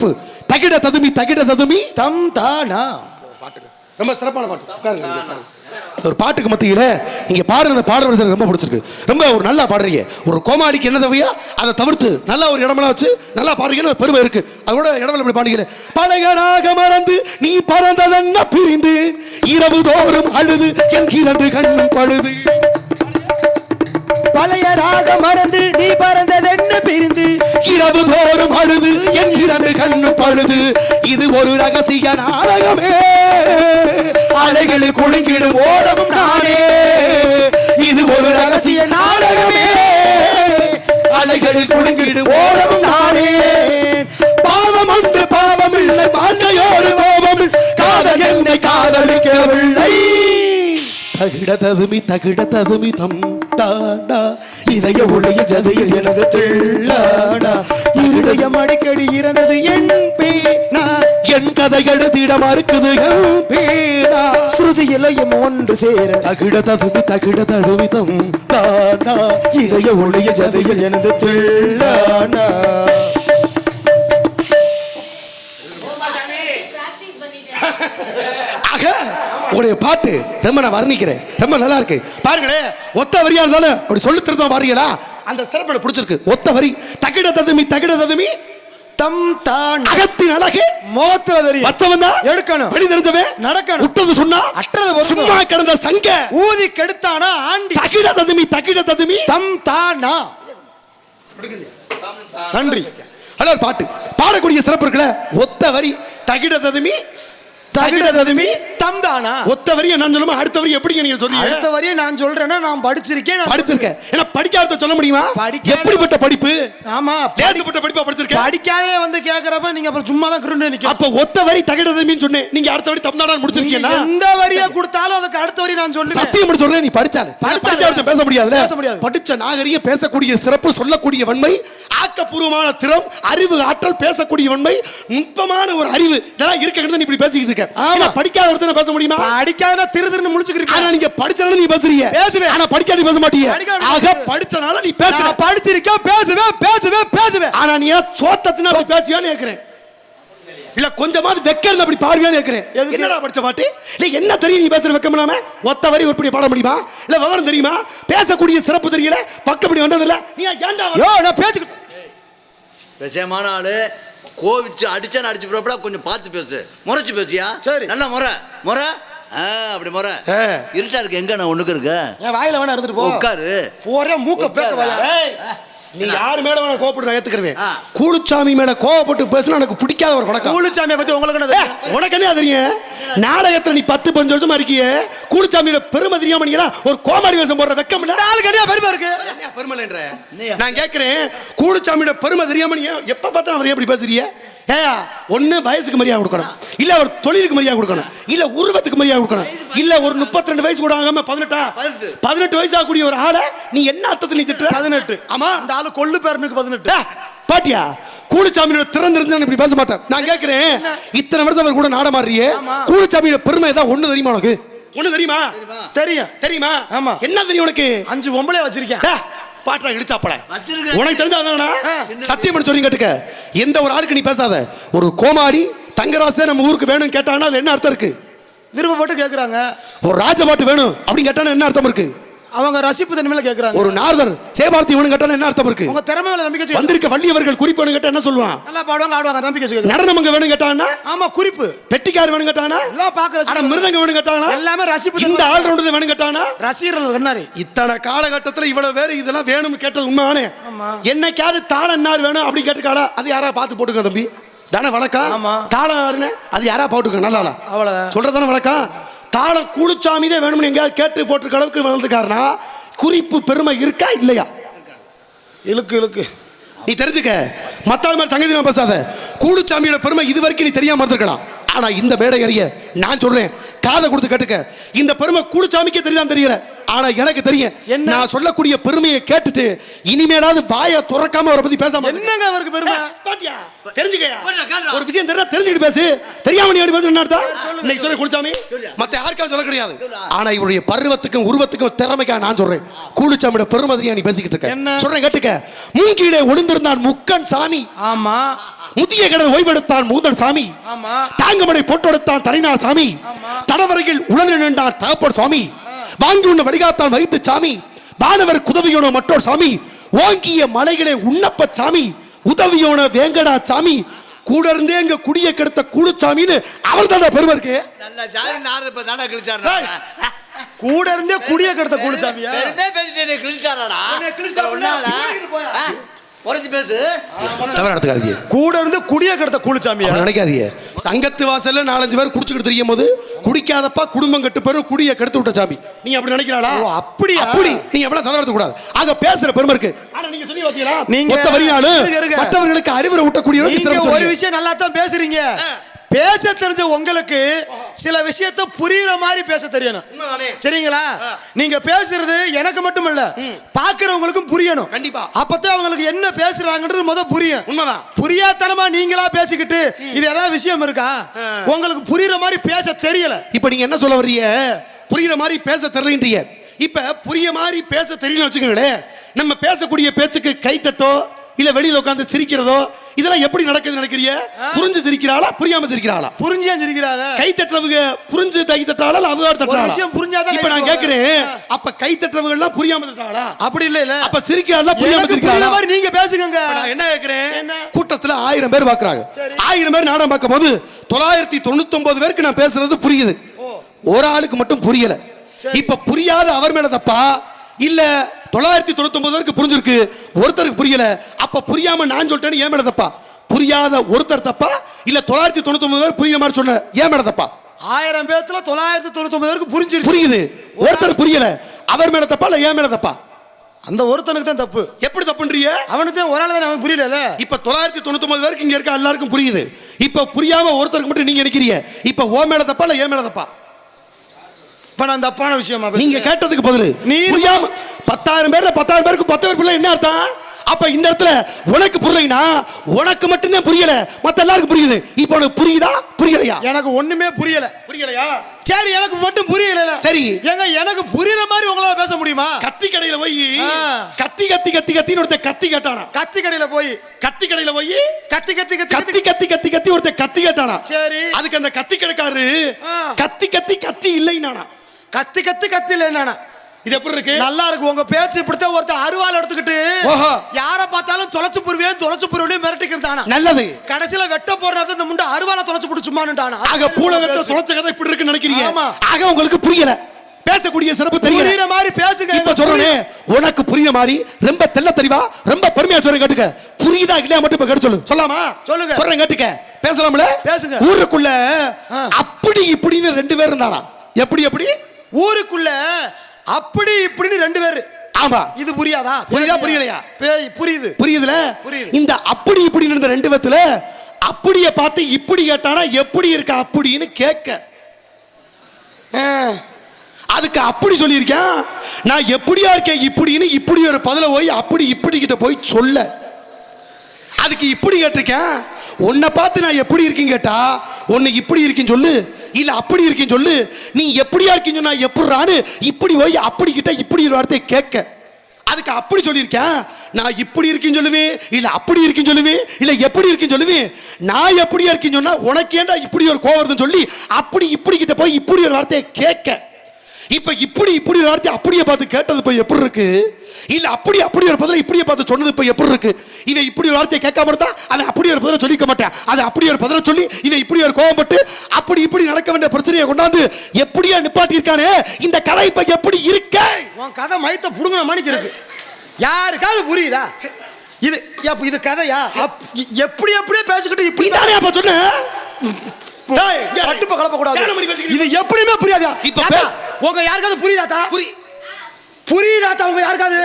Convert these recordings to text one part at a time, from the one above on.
ப்பு. தகிட ததுமி தகிட ததுமி. தம் தானா. ரொம்ப சிறப்பான பாட்டு. உட்காருங்க, ஒரு பாட்டுக்கு மத்தியில நீங்க பாடுற அந்த பாடுற எனக்கு ரொம்ப பிடிச்சிருக்கு. ரொம்ப ஒரு நல்லா பாடுறீங்க. ஒரு கோமாளிக்கு என்ன தேவையா அதை தவிர்த்து நல்லா ஒரு இடமெல்லாம் வச்சு நல்லா பாடுறீங்கன்னு பெருமை இருக்கு. அதோட இடமெல்லாம் இப்படி பாடுகிறேன் பழையனாக மறந்து நீ பறந்ததென்ன பிரிந்து இரவு தோறும் அழுது என் இரண்டு கண்ணும் பழுது. பழைய ராக மறந்து நீ பறந்ததென்ன பிரிந்து இரவு தோறும் அழுது என் இரண்டு கண்ணு பழுது. இது ஒரு ரகசிய நாடகமே. அலைகளில் குலுங்கிடும் ஓடவும் நான் தகிட தகிடததுமி தம் தாடா இதய ஒளிய ஜதையில் எனது தில்லாடா இருதயம் அடிக்கடி இறந்தது என் பேனா. என் கதை எழுதிட மறுக்குது பேனா. ஸ்ருதி இலையும் ஒன்று சேர. தகிடததுமி தகிடததுமி தம் தாடா இதய ஒளிய ஜதையில் எனது தில்லாடா பாட்டு. ரொம்ப நான் வர்ணிக்கிறேன். ரொம்ப நல்லா இருக்கு. பாருங்களேன் ஒத்த வரியா இருந்தாலும் அப்படி சொல்லி திருத்தம் பாருங்களா? அந்த சிறப்பு பிடிச்சிருக்கு. ஒத்த வரி. தகிட ததுமி தகிட ததுமி தம் தான் அகத்தின் அழகு. மோத்துல தெரியும். மச்சவன் தான். எடுக்கணும். வழி தெரிஞ்சவன். நடக்கணும். விட்டது சொன்னா அற்றது. சும்மா கிடந்த சங்க. ஊதி கெடுத்தானா ஆண்டி? தகிட ததுமி தகிட ததுமி தம் தானா நன்றி. ஹலோ பாட்டு. பாடக்கூடிய சிறப்பு இருக்குல்ல? ஒத்த வரி. தகிட ததுமி தகிட ததுமி தம் தானா ஒத்த வரி என்ன சொல்லுமா? அடுத்த வரி எப்படிங்க நீங்க சொல்றீங்க? அடுத்த வரையும் நான் சொல்றேன்னா நான் படிச்சிருக்கேன் நான் படிச்சிருக்கேன். ஏன்னா படிக்காத சொல்ல முடியுமா? எப்படிப்பட்ட படிப்பு? ஆமா படி- லேசுப்பட்ட படிப்பா படிச்சிருக்கேன். படிக்காதே வந்து கேக்குறப்ப நீங்க அப்புறம் சும்மா தான் கிருண்டு நிக்க அப்ப ஒத்த வரி தகிடதுமின்னு சொன்னேன். நீங்க அடுத்த வரி தமிழ்நாடு முடிச்சிருக்கீங்களா? எந்த வரியை கொடுத்தாலும் அதுக்கு அடுத்த வரி நான் சொல்லுவேன். சத்தியம் சொல்றேன் நீ படிச்சால. படிச்சாலே. பேச முடியாது பேச முடியாது. படிச்ச நாகரிகம் பேசக்கூடிய சிறப்பு சொல்லக்கூடிய வன்மை ஆக்கப்பூர்வமான திறம் அறிவு ஆற்றல் பேசக்கூடிய வன்மை நுட்பமான ஒரு அறிவு. இதெல்லாம் இருக்கிறது நீ இப்படி பேசிக்கிட்டு இருக்க. ஆமா. படிக்காத ஒருத்தனை பேச முடியுமா? படிக்காத திரு திருன்னு முழிச்சுக்கிறீங்க ஆனா நீங்க படிச்சனால நீ பேசுறீங்க. பேசுவேன். ஆனா படிக்காத பேச மாட்டீங்க படிக்காத ஆக. படிச்சனால நீ பேசுற நான் படிச்சிருக்கேன் பேசுவேன் பேசுவேன் பேசுவேன். ஆனா நீ ஏன் சோத்தத்தினா அப்படி பேசுவியான்னு கேக்குறேன். இல்ல கொஞ்சமாவது வெக்கம் அப்படி பாருவியான்னு கேக்குறேன்? என்னடா படிச்ச பாட்டு? இல்ல என்ன தெரியும் நீ பேசுற வெக்கம் இல்லாம? ஒத்த வரி உருப்படி பாட முடியுமா? இல்ல விவரம் தெரியுமா? பேசக்கூடிய சிறப்பு தெரியல பக்கப்படி வந்தது இல்ல நீ ஏன்டா நான் பேச்சுக்கிட்டு விஷயமான ஆளு. கோவிச்சு அடிச்சான்னு அடிச்சு போறப்பட கொஞ்சம் பார்த்து பேசு. முறைச்சு பேசியா? சரி. நல்ல முறை. முறை? ஆ அப்படி முறை. இருட்டா இருக்கு. எங்க நான் ஒண்ணுக்கு இருக்க? என் வாயில வேணா இருந்துட்டு போ. உட்காரு. போறே மூக்க பேக்க நீ யாரு மேல வேணா கோபப்பட்டு நான் ஏத்துக்கிறேன். கூலுச்சாமி மேல கோவப்பட்டு பேசினா எனக்கு பிடிக்காத ஒரு பழக்கம். கூலிச்சாமியை பத்தி உங்களுக்கு என்ன? உனக்கு என்ன தெரியும்? நாடகத்துல நீ பத்து பஞ்சு வருஷமா இருக்கியே. கூலுச்சாமியோட பெருமை தெரியாம நீங்க ஒரு கோமாளி வேஷம் போடுற வெக்கம் ஆளுக்கு என்ன பெருமை இருக்கு? பெருமைன்ற? நான் கேட்கிறேன் கூடுச்சாமியோட பெருமை தெரியாம எப்ப பார்த்தா அவர் எப்படி பேசுறீங்க ஏயா ஒண்ணு வயசுக்கு மரியாதை கொடுக்கணும். இல்ல ஒரு தொழிலுக்கு மரியாதை கொடுக்கணும். இல்ல உருவத்துக்கு மரியாதை கொடுக்கணும். இல்ல ஒரு முப்பத்தி ரெண்டு வயசு கூட ஆகாம பதினெட்டா? பதினெட்டு. வயசு ஆகக்கூடிய ஒரு ஆளை நீ என்ன அர்த்தத்தில் நீ திட்டுற? பதினெட்டு. ஆமா. அந்த ஆளு கொள்ளு பேரனுக்கு பதினெட்டு. பாட்டியா கூலிச்சாமியோட திறந்திருந்து இப்படி பேச மாட்டேன். நான் கேட்கிறேன் இத்தனை வருஷம் அவர் கூட நாடமாடுறியே. கூலிச்சாமியோட பெருமை ஏதாவது ஒண்ணு தெரியுமா உனக்கு? ஒண்ணு தெரியுமா? தெரியும். தெரியுமா. ஆமா. என்ன தெரியும் உனக்கு? அஞ்சு பொம்பளை வச்சிருக்கேன். பாட்டா இடிச்சாப்பட. உனக்கு தெரிஞ்சாதானா. சத்தியம் பண்ணி சொல்லி கேட்டுக்க. எந்த ஒரு ஆளுக்கு நீ பேசாத. ஒரு கோமாடி தங்கராசே நம்ம ஊருக்கு வேணும் கேட்டாங்கன்னா அது என்ன அர்த்தம் இருக்கு? விருப்பப்பட்டு கேக்குறாங்க. ஒரு ராஜபாட்டு வேணும் அப்படின்னு கேட்டானா என்ன அர்த்தம் இருக்கு? அவங்க ரசிப்பு தன்மையில கேக்குறாங்க. ஒரு நாரதர் சேபார்த்தி வேணும் கேட்டானா என்ன அர்த்தம் இருக்கு? உங்க திறமை மேல நம்பிக்கை வந்திருக்க வள்ளியவர்கள் குறிப்பு வேணும் கேட்டா என்ன சொல்லுவான்? நல்லா பாடுவாங்க ஆடுவாங்க நம்பிக்கை வச்சு நடனம் அங்க வேணும் கேட்டாங்கன்னா ஆமா குறிப்பு. பெட்டிக்கார் வேணும் கேட்டாங்கன்னா எல்லாம் பாக்க ஆனா மிருதங்க வேணும் கேட்டாங்கன்னா எல்லாமே ரசிப்பு இந்த தன்மை. ஆல்ரவுண்டர் வேணும் கேட்டாங்கன்னா ரசிகர்கள் கண்ணாடி. இத்தனை காலகட்டத்துல இவ்வளவு பேர் இதெல்லாம் வேணும்னு கேட்டது உண்மையானே. என்னைக்காவது தாளம் நார் வேணும் அப்படின்னு கேட்டுக்காடா அது யாரா பார்த்து போட்டுக்க தம்பி. தானே வணக்கம்? ஆமா. தாளம் அது யாரா போட்டுக்க? நல்லா ஆளா. அவ்வளவுதான். சொல்றதானே வணக்கம்? தாளம் குளிச்சாமி தான் வேணும்னு எங்கேயாவது கேட்டு போட்டிருக்க அளவுக்கு வளர்ந்துக்காருனா குறிப்பு பெருமை இருக்கா இல்லையா? இழுக்கு இழுக்கு. நீ தெரிஞ்சுக்க. மத்தாள் மாதிரி சங்கதி நான் பேசாத. கூடுச்சாமியோட பெருமை இது வரைக்கும் நீ தெரியாம இருந்திருக்கலாம். ஆனா இந்த மேடை அறிய நான் சொல்றேன். காதை கொடுத்து கேட்டுக்க. இந்த பெருமை கூடுச்சாமிக்கே தெரியாம தெரியல. ஆனா எனக்கு தெரியும் என்ன? நான் சொல்லக்கூடிய பெருமையை கேட்டுட்டு இனிமேலாவது வாயை துறக்காம அவரை பத்தி பேச மாட்டேங்க என்னங்க அவருக்கு பெருமை? பாத்தியா? தெரிஞ்சுக்கயா. ஒரு விஷயம் தெரிஞ்சா தெரிஞ்சுக்கிட்டு பேசு. தெரியாம நீ அப்படி பேச என்ன இன்னைக்கு சொல்லி குளிச்சாமி. மத்த யாருக்கும் சொல்ல கிடையாது. ஆனா இவருடைய பருவத்துக்கும் உருவத்துக்கும் திறமைக்கா நான் சொல்றேன். கூலிச்சாமியோட பெருமதியா நீ பேசிக்கிட்டு இருக்க? என்ன? சொல்றேன் கேட்டுக்க. மூங்கிலே ஒளிந்திருந்தான் முக்கன் சாமி. ஆமா. முதிய கடல் ஓய்வெடுத்தான் மூந்தன் சாமி. ஆமா. தாங்கமடை போட்டெடுத்தான் தனினார் சாமி. ஆமா. தடவரையில் உழந்து நின்றான் தகப்பன் சுவாமி வாங்கி உண்ண வடிகாத்தான் வகித்து சாமி. வானவர் குதவியோன மற்றோர் சாமி. ஓங்கிய மலைகளை உண்ணப்ப சாமி. உதவியோன வேங்கடா சாமி. கூட இருந்தே எங்க குடிய கெடுத்த கூடுச்சாமின்னு அவர் தானே பெருமை இருக்கு. நல்ல ஜாதி தானே கிழிச்சாரு. கூட இருந்தே குடிய கெடுத்த குளிச்சாமியா பெருமே பேசிட்டு உன்னை கிழிச்சாரா? தவறு நடத்துக்காதீங்க கூட இருந்து குடிய கெடுத்த அப்படி நினைக்காதீங்க. சங்கத்து வாசல்ல நாலஞ்சு பேர் குடிச்சுக்கிட்டு தெரியும் போது குடிக்காதப்பா குடும்பம் கெட்டு பேரும் குடிய கெடுத்து விட்ட சாமி. நீங்க அப்படி நினைக்கிறாளா? ஓ, அப்படியா? அப்படி. நீங்க எவ்வளவு தவறு நடத்த கூடாது. ஆக பேசுற பெருமை இருக்கு. ஆனா நீங்க சொல்லி பாத்தீங்களா நீங்க-. மற்றவர்களுக்கு அறிவுரை ஊட்டக்கூடிய நீங்க ஒரு விஷயம் நல்லா தான் பேசுறீங்க பேச தெரிஞ்ச உங்களுக்கு சில விஷயத்த புரியுற மாதிரி பேச தெரியணும்? சரிங்களா? நீங்க பேசுறது எனக்கு மட்டும் இல்ல பாக்குறவங்களுக்கும் புரியணும். கண்டிப்பா. அப்பதான் அவங்களுக்கு என்ன பேசுறாங்கன்றது முத புரியும். உண்மைதான். புரியாதனமா நீங்களா பேசிக்கிட்டு இது ஏதாவது விஷயம் இருக்கா? உங்களுக்கு புரியுற மாதிரி பேச தெரியல. இப்ப நீங்க என்ன சொல்ல வர்றீங்க? புரியுற மாதிரி பேச தெரியலன்றீங்க. இப்ப புரிய மாதிரி பேச தெரியல வச்சுக்கோங்களேன். நம்ம பேசக்கூடிய பேச்சுக்கு கை தட்டோ இல்ல வெளியில உட்கார்ந்து சிரிக்கிறதோ இதெல்லாம் எப்படி நடக்குதுன்னு நினைக்கிறீங்க புரிஞ்சு சிரிக்கிறாளா? புரியாம சிரிக்கிறாளா? புரிஞ்சு அஞ்சிருக்கிறாங்க கை தட்டுறவங்க புரிஞ்சு கை தட்டுறாளா? இல்ல அவங்க தட்டுறாளா? விஷயம் புரிஞ்சாதான் இப்ப நான் கேக்குறேன். அப்ப கை தட்டுறவங்க எல்லாம் புரியாம தட்டுறாளா? அப்படி இல்ல இல்ல. அப்ப சிரிக்கிறாளா? புரியாம சிரிக்கிறாளா? மாதிரி நீங்க பேசுங்க நான் என்ன கேக்குறேன்? கூட்டத்துல ஆயிரம் பேர் பாக்குறாங்க. ஆயிரம் பேர் நாடகம் பார்க்கும் போது தொள்ளாயிரத்தி தொண்ணூத்தி பேருக்கு நான் பேசுறது புரியுது. ஒரு ஆளுக்கு மட்டும் புரியல. இப்ப புரியாத அவர் மேல தப்பா? இல்ல தொள்ளாயிரத்தி தொண்ணூத்தி ஒன்பது பேருக்கு புரிஞ்சிருக்கு. ஒருத்தருக்கு புரியல. அப்ப புரியாம நான் சொல்லிட்டேன்னு ஏன் மேல தப்பா? புரியாத ஒருத்தர் தப்பா? இல்ல தொள்ளாயிரத்தி தொண்ணூத்தி ஒன்பது பேர் புரியுற மாதிரி சொன்ன ஏன் மேல தப்பா? ஆயிரம் பேத்துல தொள்ளாயிரத்தி தொண்ணூத்தி ஒன்பது பேருக்கு புரிஞ்சிருச்சு புரியுது. ஒருத்தர் புரியல. அவர் மேல தப்பா இல்ல ஏன் மேல தப்பா? அந்த ஒருத்தனுக்கு தான் தப்பு. எப்படி தப்புன்றீங்க? அவனுக்கு தான் ஒரு ஆள் தானே அவனுக்கு புரியல இப்ப தொள்ளாயிரத்தி தொண்ணூத்தி பேருக்கு இங்க இருக்க எல்லாருக்கும் புரியுது. இப்ப புரியாம ஒருத்தருக்கு மட்டும் நீங்க நினைக்கிறீங்க இப்ப ஓ மேல தப்பா இல்ல ஏன் மேல தப்பா? இப்ப நான் தப்பான விஷயமா நீங்க கேட்டதுக்கு பதில். நீர் புரியாம பத்தாயிரம் பேர்ல பத்தாயிரம் பேருக்கு பத்து பேர் என்ன அர்த்தம் அப்ப இந்த இடத்துல உனக்கு புரியலைனா உனக்கு மட்டும்தான் புரியல மத்த எல்லாருக்கும் புரியுது இப்போ உனக்கு புரியுதா புரியலையா எனக்கு ஒண்ணுமே புரியல புரியலையா சரி எனக்கு மட்டும் புரியல சரி. ஏங்க எனக்கு புரியுற மாதிரி உங்களால பேச முடியுமா கத்தி கடையில போய். கத்தி கத்தி கத்தி கத்தின்னு ஒருத்தன் கத்தி கேட்டானா கத்தி கடையில போய் கத்தி கடையில போய் கத்தி கத்தி கத்தி கத்தி கத்தி கத்தி கத்தி ஒருத்தன் கத்தி கேட்டானா சரி. அதுக்கு அந்த கத்தி கடைக்காரரு ஆ. கத்தி கத்தி கத்தி இல்லைனானா கத்தி கத்தி கத்தி இல்ல இது எப்படி இருக்கு? நல்லா இருக்கு. உங்க பேச்சு இப்படித்தான் ஒருத்தன் அருவாள் எடுத்துக்கிட்டு. யார பார்த்தாலும் தொலைச்சு புருவேன் தொலைச்சு புருவேன் மிரட்டிக்கிறதானா? நல்லது. கடைசியில வெட்ட போற நேரத்துல இந்த முண்டை அருவாளை தொலைச்சு பிடிச்சுமானுட்டானா ஆக பூல வெத்த சுழச்ச கதை இப்படி இருக்குன்னு நினைக்கிறீங்க? ஆமா. ஆக உங்களுக்கு புரியல. பேசக்கூடிய சிறப்பு தெரியல புரியுற மாதிரி பேசுங்க. இப்ப சொல்றேனே உனக்கு புரியுற மாதிரி ரொம்ப தெள்ள தெளிவா ரொம்ப பெருமையா சொல்றேன் கேட்டுக்க. புரியுதா இல்லையா மட்டும் இப்ப கேட்டு சொல்லு. சொல்லாமா சொல்லுங்க. சொல்றேன் கேட்டுக்க. பேசலாம்ல? பேசுங்க. ஊருக்குள்ள. அப்படி இப்படின்னு ரெண்டு பேர் இருந்தானா? எப்படி எப்படி? ஊருக்குள்ள அப்படி இப்படின்னு ரெண்டு பேரு. ஆமா. இது புரியாதா? புரியுதா, புரியலையா? பேய் புரியுது. புரியுதுல? புரியுது. இந்த அப்படி இப்படின்னு இருந்த ரெண்டு பேத்துல அப்படிய பார்த்து இப்படி கேட்டானா எப்படி இருக்க அப்படின்னு கேட்க. அதுக்கு அப்படி சொல்லியிருக்கேன். நான் எப்படியா இருக்கேன் இப்படின்னு இப்படி ஒரு பதில போய் அப்படி இப்படி கிட்ட போய் சொல்ல. அதுக்கு இப்படி கேட்டிருக்கேன். உன்னை பார்த்து நான் எப்படி இருக்கேன்னு கேட்டா உன்னை இப்படி இருக்கேன்னு சொல்லு. இல்லை அப்படி இருக்கேன்னு சொல்லு. நீ எப்படியா இருக்கீங்க சொன்னால் எப்படிறான்னு இப்படி போய் அப்படி கிட்ட இப்படி ஒரு வார்த்தையை கேட்க. அதுக்கு அப்படி சொல்லியிருக்கேன். நான் இப்படி இருக்கேன்னு சொல்லுவேன். இல்லை அப்படி இருக்கேன்னு சொல்லுவேன். இல்லை எப்படி இருக்கேன்னு சொல்லுவேன். நான் எப்படியா இருக்கேன்னு சொன்னா உனக்கு இப்படி ஒரு கோவம் சொல்லி அப்படி இப்படி கிட்ட போய் இப்படி ஒரு வார்த்தையை கேட்க. இப்போ இப்படி இப்படி ஒரு வார்த்தை அப்படியே பார்த்து கேட்டது போய் எப்படி இருக்குது இல்ல அப்படி அப்படி ஒரு பதில இப்படியே பார்த்து சொன்னது இப்ப எப்படி இருக்கு? இவன் இப்படி ஒரு வார்த்தையை கேட்காம இருந்தா அவன் அப்படி ஒரு பதில சொல்லிக்க மாட்டான். அதை அப்படி ஒரு பதில சொல்லி இவன் இப்படி ஒரு கோவப்பட்டு அப்படி இப்படி நடக்க வேண்டிய பிரச்சனையை கொண்டாந்து எப்படியா நிப்பாட்டி இருக்கானே இந்த கதை இப்ப எப்படி இருக்க? உன் கதை மைத்த புடுங்கின மணிக்கு இருக்கு. யாருக்காவது புரியுதா? இது இது கதையா? எப்படி எப்படியே பேசிக்கிட்டு இப்படி தானே அப்ப சொன்ன. கட்டுப்ப கலப்ப கூடாது இது எப்படியுமே புரியாதா? இப்ப உங்க யாருக்காவது புரியுதாத்தா புரி புரியுதாத்தா உங்க யாருக்காவது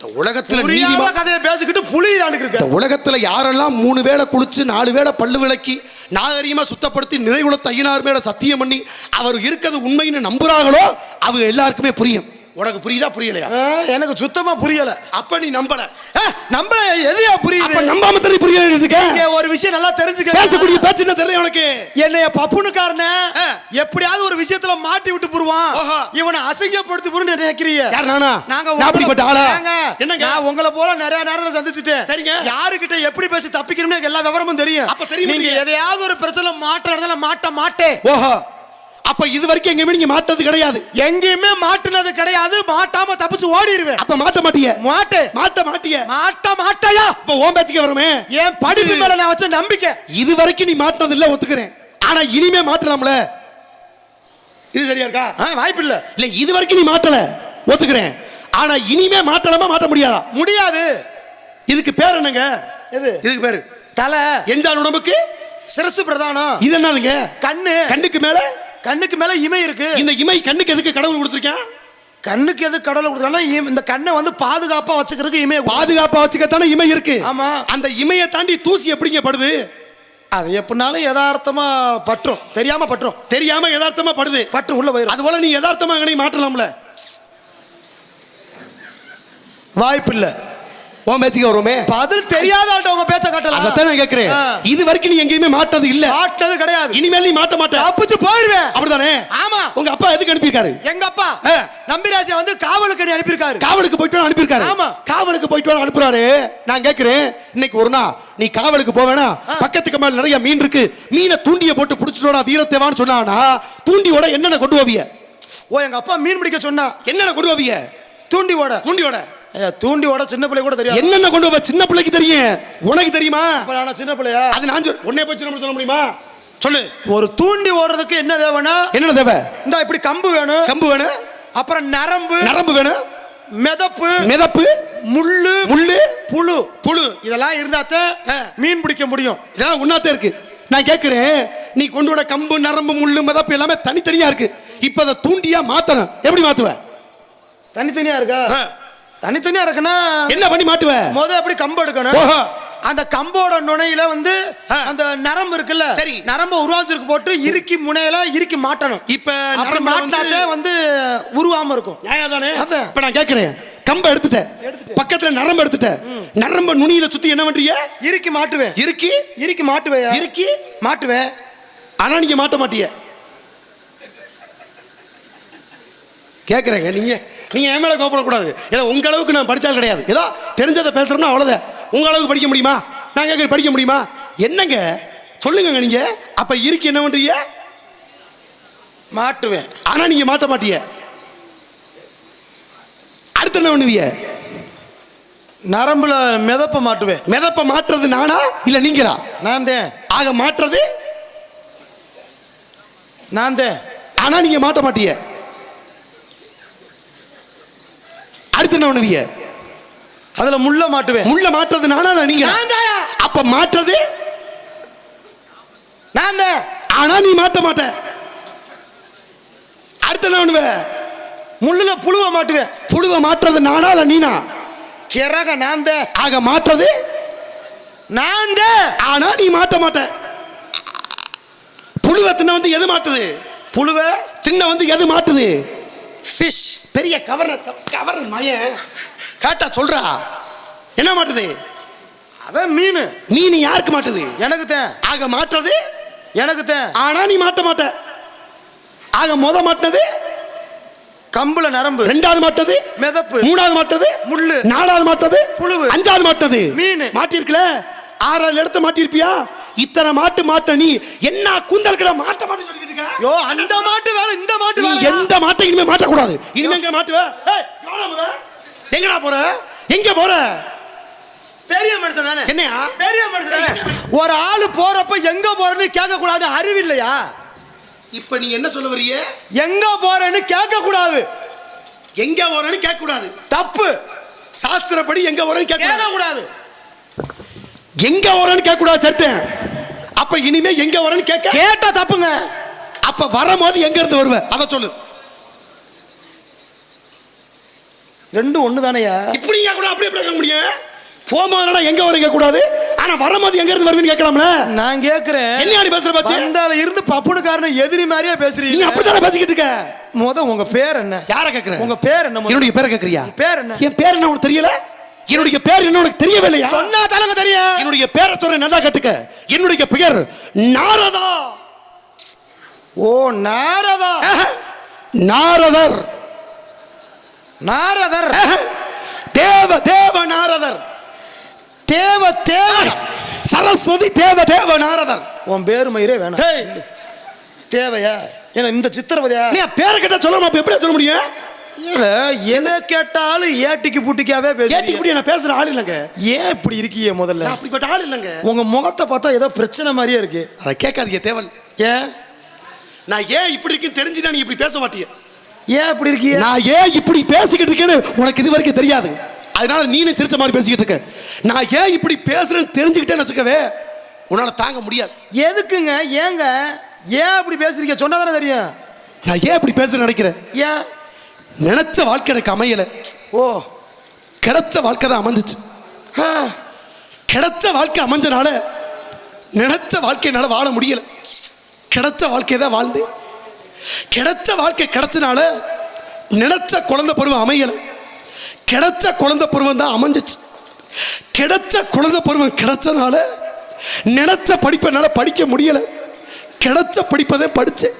இந்த உலகத்துல புரியாத கதையை பேசிக்கிட்டு புளியுதானுக்கு இருக்க. உலகத்துல யாரெல்லாம் மூணு வேளை குளிச்சு நாலு வேளை பல்லு விளக்கி நாகரீகமா சுத்தப்படுத்தி நிறைகுலத்த ஐயனார் மேல சத்தியம் பண்ணி அவர் இருக்கிறது உண்மைன்னு நம்புறாங்களோ அவங்க எல்லாருக்குமே புரியும். உனக்கு புரியுதா புரியலையா? எனக்கு சுத்தமா புரியல. அப்ப நீ நம்பல. ஆ, நம்ப எதையா புரியுது? நம்பாம தண்ணி புரிய இருக்க? இங்க ஒரு விஷயம் நல்லா தெரிஞ்சுக்க பேசக்கூடிய பேச்சு என்ன தெரியல உனக்கு. என்னைய பப்புனுக்காரன. எப்படியாவது ஒரு விஷயத்துல மாட்டி விட்டு போடுவான். இவனை அசிங்கப்படுத்தி போறேன்னு நினைக்கிறீங்க. யார் நானா? நாங்க அப்படிப்பட்ட ஆளா? என்னங்க? நான் உங்களை போல நிறைய நேரத்துல சந்திச்சுட்டேன். சரிங்க. யாருக்கிட்ட எப்படி பேசி தப்பிக்கணும்னு எல்லா விவரமும் தெரியும். அப்ப தெரியுமா நீங்க? எதையாவது ஒரு பிரச்சனை நடந்தால மாட்ட மாட்டேன். ஓஹோ. அப்ப இது வரைக்கும் எங்கேயுமே நீங்க மாட்டது கிடையாது. எங்கேயுமே மாட்டுனது கிடையாது. மாட்டாம தப்பிச்சு ஓடிடுவேன் அப்ப மாட்ட மாட்டிய? மாட்டேன் மாட்ட மாட்டிய? மாட்ட மாட்டாயா? அப்ப ஓம் பேச்சுக்கு வரமே? என் படிப்பு மேல நான் வச்ச நம்பிக்கை. இது வரைக்கும் நீ மாட்டினது இல்ல ஒத்துக்கிறேன். ஆனா இனிமே மாட்டலாம்ல? இது சரியா இருக்கா? வாய்ப்பு இல்ல. இல்ல இது வரைக்கும் நீ மாட்டல ஒத்துக்கிறேன். ஆனா இனிமே மாட்டலாமா மாட்ட முடியாதா? முடியாது. இதுக்கு பேர் என்னங்க? எது? இதுக்கு பேரு? தலை. எஞ்சான் உடம்புக்கு? சிரசு பிரதானம். இது என்னதுங்க? கண்ணு. கண்ணுக்கு மேல? கண்ணுக்கு மேல இமை இருக்கு. இந்த இமை கண்ணுக்கு எதுக்கு கடவுள் கொடுத்துருக்கேன் கண்ணுக்கு எது கடவுளை கொடுத்தாங்கன்னா இந்த கண்ணை வந்து பாதுகாப்பா வச்சுக்கிறதுக்கு இமையை பாதுகாப்பா வச்சுக்கத்தானே இமை இருக்கு. ஆமா. அந்த இமையை தாண்டி தூசி எப்படிங்க படுது? அது எப்படினாலும் யதார்த்தமா பற்றும். தெரியாம பற்றும். தெரியாம யதார்த்தமா படுது. பட்டு உள்ள போயிடும் அது போல நீ யதார்த்தமா அங்கனே மாட்டலாம்ல வாய்ப்பு இல்ல உன் பேச்சுக்கு வருமே? பதில் தெரியாத ஆள்கிட்ட உங்க பேச்ச காட்டலாம் அதைத்தான் நான். இது வரைக்கும் நீ எங்கேயுமே மாட்டது இல்ல. மாட்டது கிடையாது. இனிமேல் நீ மாட்ட மாட்ட. தப்பிச்சு போயிருவேன். அப்படிதானே ஆமா. உங்க அப்பா எதுக்கு அனுப்பியிருக்காரு? எங்க அப்பா. நம்பிராசியா வந்து காவலுக்கு அனுப்பியிருக்காரு. காவலுக்கு போயிட்டு அனுப்பியிருக்காரு. ஆமா. காவலுக்கு போயிட்டு அனுப்புறாரு. நான் கேட்கிறேன் இன்னைக்கு ஒரு நாள் நீ காவலுக்கு போவேனா பக்கத்துக்கு மேல நிறைய மீன் இருக்கு. மீனை தூண்டிய போட்டு புடிச்சிட்டோட வீரத்தேவான்னு சொன்னானா தூண்டியோட என்னென்ன கொண்டு போவிய ஓ எங்க அப்பா மீன் பிடிக்க சொன்னா என்னென்ன கொண்டு போவிய தூண்டி ஓட தூண்டியோட. ஐயா, தூண்டி ஓட சின்ன பிள்ளை கூட தெரியாது. என்னென்ன கொண்டு போவ சின்ன பிள்ளைக்கு தெரியும்? உனக்கு தெரியுமா? நானா சின்ன பிள்ளையா? அது நான் சொல் உன்னை போய் சின்ன சொல்ல முடியுமா? சொல்லு. ஒரு தூண்டி ஓடுறதுக்கு என்ன தேவைன்னா என்னென்ன தேவை? இந்த இப்படி கம்பு வேணும். கம்பு வேணும். அப்புறம் நரம்பு. நரம்பு வேணும். மிதப்பு. மிதப்பு. முள்ளு. முள்ளு. புழு. புழு. இதெல்லாம் இருந்தாத்தான் ஆ. மீன் பிடிக்க முடியும். இதெல்லாம் ஒன்னாத்தே இருக்கு. நான் கேட்கிறேன் நீ கொண்டு வர கம்பு நரம்பு முள்ளு மிதப்பு எல்லாமே தனித்தனியா இருக்கு. இப்ப அதை தூண்டியா மாத்தணும். எப்படி மாத்துவ? தனித்தனியா இருக்கா. தனித்தனியா இருக்குன்னா என்ன பண்ணி மாட்டுவ? முத அப்படி கம்பு எடுக்கணும். அந்த கம்போட நுனையில வந்து. அந்த நரம்பு இருக்குல்ல சரி. நரம்பு உருவாஞ்சிருக்கு போட்டு இறுக்கி முனையில இறுக்கி மாட்டணும். இப்ப அப்படி மாட்டினாத்தே வந்து உருவாம இருக்கும். நியாயம் தானே அதான். இப்ப நான் கேட்கிறேன் கம்ப எடுத்துட்டேன் பக்கத்துல நரம்பு எடுத்துட்டேன் நரம்ப நுனியில சுத்தி என்ன பண்றீங்க இறுக்கி மாட்டுவேன். இறுக்கி? இறுக்கி மாட்டுவேன். இறுக்கி? மாட்டுவேன். ஆனா நீங்க மாட்ட மாட்டீங்க கேட்குறேங்க நீங்க நீங்க என் மேல கோபப்படக்கூடாது. ஏதோ உங்க அளவுக்கு நான் படிச்சால் கிடையாது. ஏதோ தெரிஞ்சதை பேசுறோம்னா அவ்வளோதான் உங்க அளவுக்கு படிக்க முடியுமா? நான் கேட்க படிக்க முடியுமா? என்னங்க? சொல்லுங்க நீங்க. அப்ப இருக்கு என்ன பண்றீங்க? மாட்டுவேன். ஆனா நீங்க மாட்ட மாட்டீங்க அடுத்து என்ன பண்ணுவீங்க? நரம்புல மிதப்ப மாட்டுவேன். மிதப்ப மாற்றுறது நானா? இல்ல நீங்களா? நான் தான். ஆக மாற்றுறது நான் தான். ஆனா நீங்க மாட்ட மாட்டீங்க என்ன பண்ணுவீங்க? அதுல முள்ள மாட்டுவேன். முள்ள மாற்றுறது நானா நீங்க. அப்ப மாற்றுறது நான் தான். ஆனா நீ மாட்ட மாட்ட. அடுத்து என்ன பண்ணுவ? முள்ளுல புழுவ மாட்டுவேன். புழுவை மாற்றுறது நானா இல்ல நீனா? கிறக நான் தான். ஆக மாற்றுறது நான் தான். ஆனா நீ மாட்ட மாட்ட. புழுவை தின்ன வந்து எது மாட்டுது? புழுவ? தின்ன வந்து எது மாட்டுது? பெரிய கவர் கவர் மயன் கேட்டா சொல்றா. என்ன மாட்டுது? அதான் மீன். மீன் யாருக்கு மாட்டுது? எனக்கு தான். ஆக மாட்டுறது? எனக்கு தான். ஆனா நீ மாட்ட மாட்ட. ஆக முத மாட்டினது? கம்புல நரம்பு. ரெண்டாவது மாட்டது மிதப்பு. மூணாவது மாட்டது முள்ளு. நாலாவது மாட்டது புழுவு. அஞ்சாவது மாட்டது மீனு. மாட்டிருக்கல? ஆறாவது இடத்த மாட்டிருப்பியா? இத்தனை மாட்டு மாட்ட நீ என்ன கூந்தல் கிட மாட்ட மாட்டு சொல்லிக்கிட்டு இருக்க? யோ அந்த மாட்டு வேற இந்த மாட்டு நீ வேற எந்த மாட்டை இனிமே மாட்டக்கூடாது இனிமே எங்க மாட்டுவ ஏய், எங்கடா போற? எங்க போற? பெரிய மனுஷன் தானே. என்னையா? பெரிய மனுஷன் தானே. ஒரு ஆளு போறப்ப எங்க போறேன்னு கேட்க கூடாது அறிவு இல்லையா? இப்ப நீங்க என்ன சொல்ல வர்றீங்க? எங்க போறேன்னு கேட்க கூடாது எங்க போறேன்னு கேட்க கூடாது தப்பு. சாஸ்திரப்படி எங்க போறேன்னு கேட்க கூடாது கூடாது எங்க போறேன்னு கேட்க கூடாது சட்டேன் அப்ப இனிமே எங்க வரேன்னு கேட்க? கேட்டா தப்புங்க. அப்ப வரும்போது எங்க இருந்து வருவ? அத சொல்லு. ரெண்டும் ஒன்று தானேயா? இப்படிங்க கூட அப்படி எப்படி கேட்க முடியும் போகும்போது எங்க வரீங்க கூடாது? ஆனா வரும்போது எங்க இருந்து வருவீன்னு கேட்கலாம்ல? நான் கேட்கிறேன் என்ன நீ பேசுற பாச்சு? வந்தால இருந்து பப்புனுக்காரன எதிரி மாதிரியே நீ பேசுறீங்க அப்படித்தானே பேசிக்கிட்டு இருக்க? முத உங்க பேர் என்ன? யார கேக்குற? உங்க பேர் என்ன? என்னுடைய பேரை கேக்குறியா? பேர் என்ன? என் பேர் என்ன உனக்கு தெரியல? என்னுடைய பேர் என்ன உனக்கு தெரியவே இல்லையா சொன்னா தானங்க தெரியும். என்னுடைய பேரை சொல்றேன் நல்லா கேட்டுக்க. என்னுடைய பெயர் நாரதா. ஓ நாரதா. நாரதர். நாரதர். தேவ தேவ நாரதர். தேவ தேவ. சரஸ்வதி தேவ தேவ நாரதர். உன் பேரு மயிரே வேணாம். தேவையா? ஏன்னா இந்த சித்திரவதையா? நீ பேரை கேட்டா சொல்ல அப்ப எப்படி சொல்ல முடியும்? எதை கேட்டாலும் ஏட்டிக்கு புட்டிக்காவே பேசி குடி நான் பேசுற ஆள் இல்லைங்க? ஏன் இப்படி இருக்கீங்க முதல்ல? நான் அப்படிப்பட்ட ஆள் இல்லைங்க. உங்க முகத்தை பார்த்தா ஏதோ பிரச்சனை மாதிரியே இருக்கு. அதை கேட்காதீங்க தேவல் ஏன்? நான் ஏன் இப்படி இருக்குன்னு தெரிஞ்சுனா நீ இப்படி பேச மாட்டிய? ஏன் இப்படி இருக்கீங்க? நான் ஏன் இப்படி பேசிக்கிட்டு இருக்கேன்னு உனக்கு இது வரைக்கும் தெரியாது. அதனால நீனும் சிரிச்ச மாதிரி பேசிக்கிட்டு இருக்க. நான் ஏன் இப்படி பேசுறேன்னு தெரிஞ்சுக்கிட்டேன்னு வச்சுக்கவே உன்னால தாங்க முடியாது. எதுக்குங்க? ஏங்க? ஏன் இப்படி பேசுறீங்க? சொன்னா தானே தெரியும். நான் ஏன் இப்படி பேசுறேன்னு நினைக்கிறேன்? ஏன்? நினைச்ச வாழ்க்கை எனக்கு அமையல. ஓ கிடைச்ச வாழ்க்கை தான் அமைஞ்சிச்சு. கிடைச்ச வாழ்க்கை அமைஞ்சனால நினைச்ச வாழ்க்கையினால வாழ முடியல. கிடைச்ச வாழ்க்கையை தான் வாழ்ந்தேன். கிடைச்ச வாழ்க்கை கிடைச்சனால நினைச்ச குழந்தை பருவம் அமையல. கிடைச்ச குழந்தை பருவம் தான் அமைஞ்சிச்சு. கிடைச்ச குழந்தை பருவம் கிடைச்சனால நினைச்ச படிப்பனால படிக்க முடியல. கிடைச்ச படிப்பதை படிச்சேன்.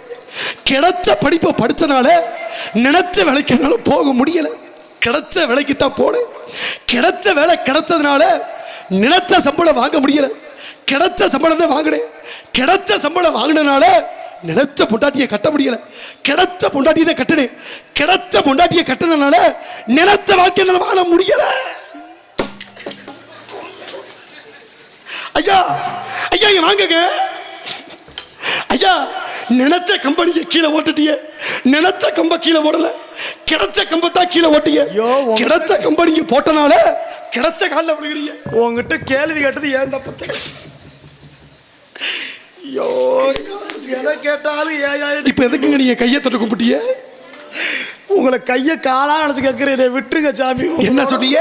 கிடைச்ச படிப்பை படிச்சனால நினைச்ச வேலைக்கு போக முடியலை. கிடைச்ச வேலைக்கு தான் போனேன். கிடைச்ச வேலை கிடைச்சதுனால நினைச்ச சம்பளம் வாங்க முடியலை. கிடைச்ச சம்பளம் தான் வாங்கினேன். கிடைச்ச சம்பளம் வாங்கினனால நினைச்ச பொண்டாட்டியை கட்ட முடியல. கிடைச்ச பொண்டாட்டியை தான் கட்டினேன். கிடைச்ச பொண்டாட்டியை கட்டினால நினைச்ச வாழ்க்கை வாழ முடியல. ஐயா ஐயா வாங்குங்க. ஐயா நினைச்ச கம்பெனிக்கு கீழே ஓட்டுட்டியே? நினைச்ச கம்ப கீழே ஓடல. கிடைச்ச கம்பத்தான் கீழே ஓட்டிய. கிடைச்ச கம்பெனிக்கு போட்டனால கிடைச்ச காலில் விழுகிறீங்க. உங்ககிட்ட கேள்வி கேட்டது ஏன் தப்பு ஐயோ எதை கேட்டாலும் ஏன் இப்ப எதுக்குங்க நீங்க கையை தொட்டு கும்பிட்டிய? உங்களை கையை காலா நினைச்சு கேட்கிறேன். விட்டுருங்க சாமி. என்ன சொன்னீங்க?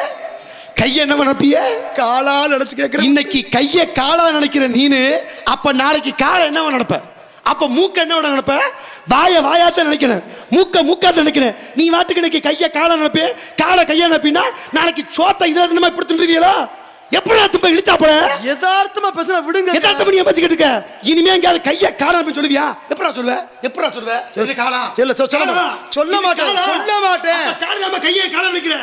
கையை என்ன நினைப்பிய காலா நினைச்சு கேட்கிறேன். இன்னைக்கு கையை காலா நினைக்கிற நீனு அப்ப நாளைக்கு காலை என்னவா நினைப்ப அப்ப மூக்க என்ன நினைப்ப? வாய வாயாத்த நினைக்கிறேன் மூக்க மூக்காத்த நினைக்கிறேன் நீ வாட்டுக்கு இன்னைக்கு கையை காலை நினைப்பே? காலை கையை நினைப்பினா நாளைக்கு சோத்தை இதில் நம்ம இப்படி தின்றுவீங்களா? எப்படி திரும்ப இழிச்சா போற யதார்த்தமா பேசுற விடுங்க. எதார்த்தம் நீ பேசிக்கிட்டு இருக்க. இனிமே எங்கேயாவது கையை அப்படின்னு சொல்லுவியா? எப்படா சொல்லுவ? எப்படா சொல்லுவ? இது காலா. இல்ல, சொ- சொல்ல. சொல்ல இது மாட்டேன். சொல்ல மாட்டேன். இல்லாம கையை காலை நினைக்கிற.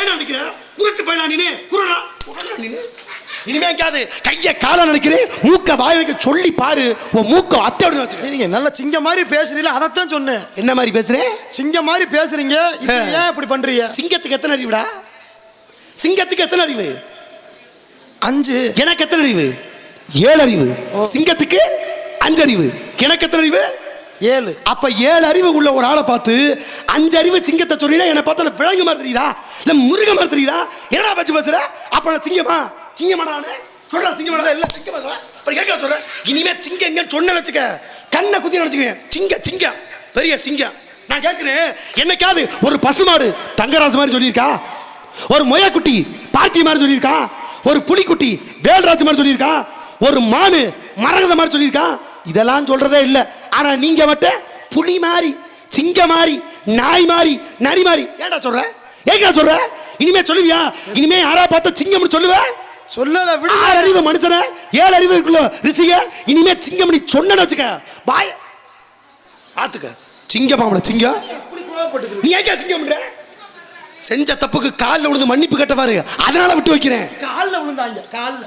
ஏன் நினைக்கிற? குருட்டு போயிடலாம் நீனு குருடா. நீனு இனிமே எங்கேயாவது கையை காலை நினைக்கிறேன் மூக்க வாய் வைக்க சொல்லி பாரு. உன் மூக்க அத்தையோட வச்சு சரிங்க நல்ல சிங்க மாதிரி பேசுறீங்களா அதைத்தான் சொன்னேன். என்ன மாதிரி பேசுறேன் சிங்க மாதிரி பேசுறீங்க. ஏன் இப்படி பண்றீங்க? சிங்கத்துக்கு எத்தனை அறிவுடா? சிங்கத்துக்கு எத்தனை அறிவு? அஞ்சு. எனக்கு எத்தனை அறிவு? ஏழு அறிவு. சிங்கத்துக்கு அஞ்சு அறிவு. எனக்கு எத்தனை அறிவு? ஏழு. அப்ப ஏழு அறிவு உள்ள ஒரு ஆளை பார்த்து அஞ்சு அறிவு சிங்கத்தை சொல்லினா என்னை பார்த்தா விலங்கு மாதிரி தெரியுதா? இல்ல மிருக மாதிரி தெரியுதா? என்னடா பேச்சு பேசுற? அப்ப நான் சிங்கமா? சிங்கமாடா சொல்றா சிங்கமாடா இல்ல சிங்கமா சொல்றா. அப்படி கேட்க சொல்றேன் இனிமே சிங்கம் எங்கன்னு சொன்ன வச்சுக்க கண்ணை குத்தி நினைச்சுக்குவேன் சிங்க சிங்கம் பெரிய சிங்கம் நான் கேட்குறேன் என்னைக்காவது ஒரு பசுமாடு தங்கராசு மாதிரி சொல்லியிருக்கா? ஒரு மொயக்குட்டி பார்த்தி மாதிரி சொல்லியிருக்கா? ஒரு புலிக்குட்டி வேல்ராஜ் மாதிரி சொல்லியிருக்கா? ஒரு மானு மரகத மாதிரி சொல்லியிருக்கா? இதெல்லாம் சொல்றதே இல்லை. ஆனா நீங்க மட்டும் புலி மாதிரி சிங்க மாதிரி நாய் மாதிரி நரி மாதிரி ஏன்டா சொல்ற? ஏன்டா சொல்ற? இனிமே சொல்லுவியா? இனிமே யாரா பார்த்தா சிங்கம்னு சொல்லுவேன் சொல்லல ஆறு விடுங்க அறிவு மனுஷன ஏழு அறிவு இருக்குள்ள ரிஷிக இனிமே சிங்கம் நீ சொன்னேன்னு வச்சுக்க. பாய். ஆத்துக்க. சிங்கம் இப்படி கோவப்பட்டுக்கிறீங்க. நீ ஏன் சிங்கம் செஞ்ச தப்புக்கு காலில் விழுந்து மன்னிப்பு கேட்டவாரு அதனால விட்டு வைக்கிறேன். கால்ல விழுந்தாங்க கால்ல.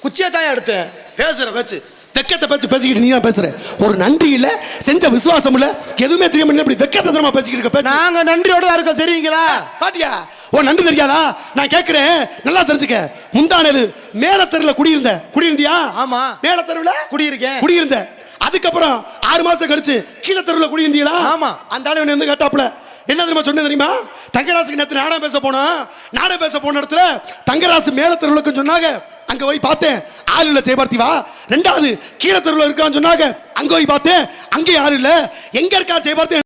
குச்சியை தான் எடுத்தேன். பேசுற பேச்சு வெக்கத்தை பேச்சு பேசிக்கிட்டு நீ பேசுற. ஒரு நன்றி இல்ல செஞ்ச விசுவாசம் இல்ல எதுவுமே தெரியாம இப்படி வெக்கத்தை தரமா பேசிக்கிட்டு இருக்க நாங்க நன்றியோட தான் இருக்கோம் சரிங்களா? பாட்டியா உன் நன்றி தெரியாதா? நான் கேட்கிறேன் நல்லா தெரிஞ்சுக்க. முந்தானது மேல தெருல குடியிருந்த குடியிருந்தியா? ஆமா. மேல தெருவுல குடியிருக்கேன். குடியிருந்த. அதுக்கப்புறம் ஆறு மாசம் கழிச்சு கீழே தெருவுல குடியிருந்தீங்களா? ஆமா. அந்த ஆளு வந்து கேட்டாப்புல. என்ன தெரியுமா சொன்னேன் தெரியுமா? தங்கராசுக்கு நேற்று நாடகம் பேச போனா நாடகம் பேச போன இடத்துல தங்கராசு மேல தெருவுக்கு சொன்னாங்க. அங்க போய் பார்த்தேன். ஆள் இல்ல ஜெயபார்த்தி வா. ரெண்டாவது கீழே தெருவில் இருக்கான்னு சொன்னாங்க. அங்க போய் பார்த்தேன். அங்கேயும் ஆள் இல்ல. எங்க இருக்கா ஜெயபார்த்தி?